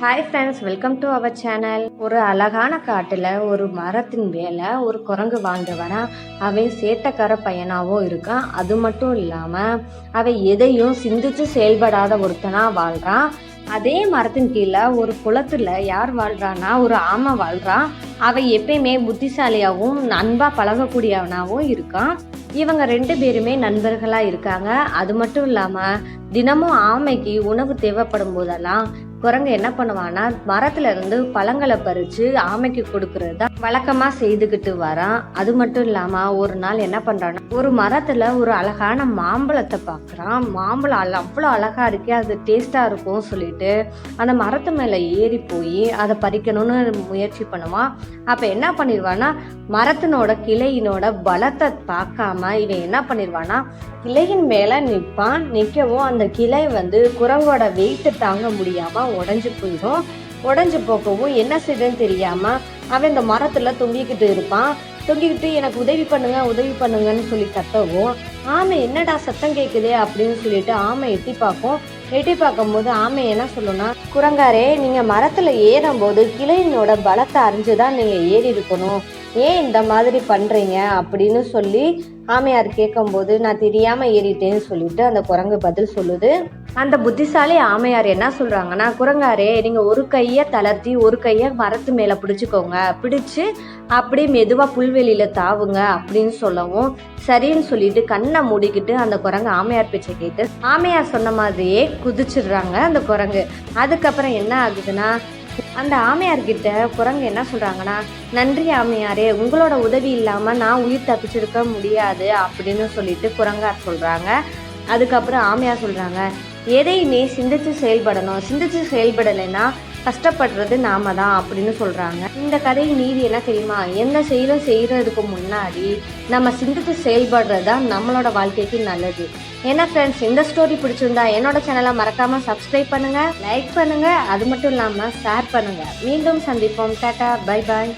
Hi friends welcome to our channel ஒரு அழகான காட்டில் ஒரு மரத்தின் மேலே ஒரு குரங்கு வாழ்ந்து வரான் அவன் சேட்டக்கார பையனாகவும் இருக்கான். அது மட்டும் இல்லாமல் அவன் எதையும் சிந்திச்சு செயல்படாத ஒருத்தனாக வாழ்கிறான் அதே மரத்தின் கீழே ஒரு குளத்தில் யார் வாழ்கிறான்னா ஒரு ஆமை வாழ்கிறான் அவன் எப்பயுமே புத்திசாலியாகவும் அன்பாக பழகக்கூடியவனாகவும் இருக்கான். இவங்க ரெண்டு பேருமே நண்பர்களா இருக்காங்க. அது மட்டும் இல்லாம தினமும் ஆமைக்கு உணவு தேவைப்படும் போதெல்லாம் குரங்கு என்ன பண்ணுவான்னா மரத்துல இருந்து பழங்களை பறிச்சு ஆமைக்கு கொடுக்கறது தான் வழக்கமா செய்துக்கிட்டு வரான். அது மட்டும் இல்லாம ஒரு நாள் என்ன பண்றான்னா ஒரு மரத்துல ஒரு அழகான மாம்பழத்தை பாக்குறான். மாம்பழம் அவ்வளோ அழகா இருக்கே அது டேஸ்டா இருக்கும் சொல்லிட்டு அந்த மரத்து மேல ஏறி போய் அதை பறிக்கணும்னு முயற்சி பண்ணுவான். அப்ப என்ன பண்ணிடுவான்னா மரத்தினோட கிளையினோட பலத்தை பார்க்காம இவன் என்ன பண்ணிடுவான்னா கிளையின் மேல நிற்பான் நிற்கவும் அந்த கிளை வந்து குரங்கோட வெயிட்டு தாங்க முடியாம உடஞ்சு போயிடும். உடஞ்சு போகவும் என்ன செய்யுதுன்னு தெரியாம அவன் இந்த மரத்துல தொங்கிக்கிட்டு இருப்பான். தொங்கிக்கிட்டு எனக்கு உதவி பண்ணுங்க உதவி பண்ணுங்கன்னு சொல்லி கத்தவும் ஆமை என்னடா சத்தம் கேட்குதே அப்படின்னு சொல்லிட்டு ஆமை எட்டி பார்க்கும். எட்டி பார்க்கும்போது ஆமை என்ன சொல்லும்னா குரங்காரே நீங்க மரத்துல ஏறும்போது கிளையினோட பலத்தை அறிஞ்சுதான் நீங்க ஏறி இருக்கணும் ஏன் இந்த மாதிரி பண்ணுறீங்க அப்படின்னு சொல்லி ஆமையார் கேட்கும்போது நான் தெரியாமல் ஏறிட்டேன்னு சொல்லிட்டு அந்த குரங்கு பதில் சொல்லுது. அந்த புத்திசாலி ஆமையார் என்ன சொல்கிறாங்கன்னா குரங்காரே நீங்கள் ஒரு கையை தளர்த்தி ஒரு கையை மரத்து மேலே பிடிச்சிக்கோங்க. பிடிச்சு அப்படியே மெதுவாக புல்வெளியில் தாவுங்க அப்படின்னு சொல்லவும் சரின்னு சொல்லிட்டு கண்ணை மூடிக்கிட்டு அந்த குரங்கு ஆமையார் பேச்சை கேட்டு ஆமையார் சொன்ன மாதிரியே குதிச்சிடுறாங்க அந்த குரங்கு. அதுக்கப்புறம் என்ன ஆகுதுன்னா அந்த ஆமையார் கிட்ட குரங்கு என்ன சொல்றாங்கன்னா நன்றி ஆமையாரே உங்களோட உதவி இல்லாம நான் உயிர் தப்பிச்சிருக்க முடியாது அப்படின்னு சொல்லிட்டு குரங்கார் சொல்றாங்க. அதுக்கப்புறம் ஆமையார் சொல்றாங்க எதையுமே சிந்திச்சு செயல்படணும்? சிந்திச்சு செயல்படலைன்னா கஷ்டப்படுறது நாம தான் அப்படின்னு சொல்றாங்க. இந்த கதையின் நீதி என்ன தெரியுமா? எந்த செயலும் செய்யறதுக்கு முன்னாடி நம்ம சிந்தித்து செயல்படுறது தான் நம்மளோட வாழ்க்கைக்கு நல்லது. ஏன்னா ஃப்ரெண்ட்ஸ் இந்த ஸ்டோரி பிடிச்சிருந்தா என்னோட சேனலை மறக்காம சப்ஸ்கிரைப் பண்ணுங்க லைக் பண்ணுங்க. அது மட்டும் இல்லாம ஷேர் பண்ணுங்க. மீண்டும் சந்திப்போம். Tata bye bye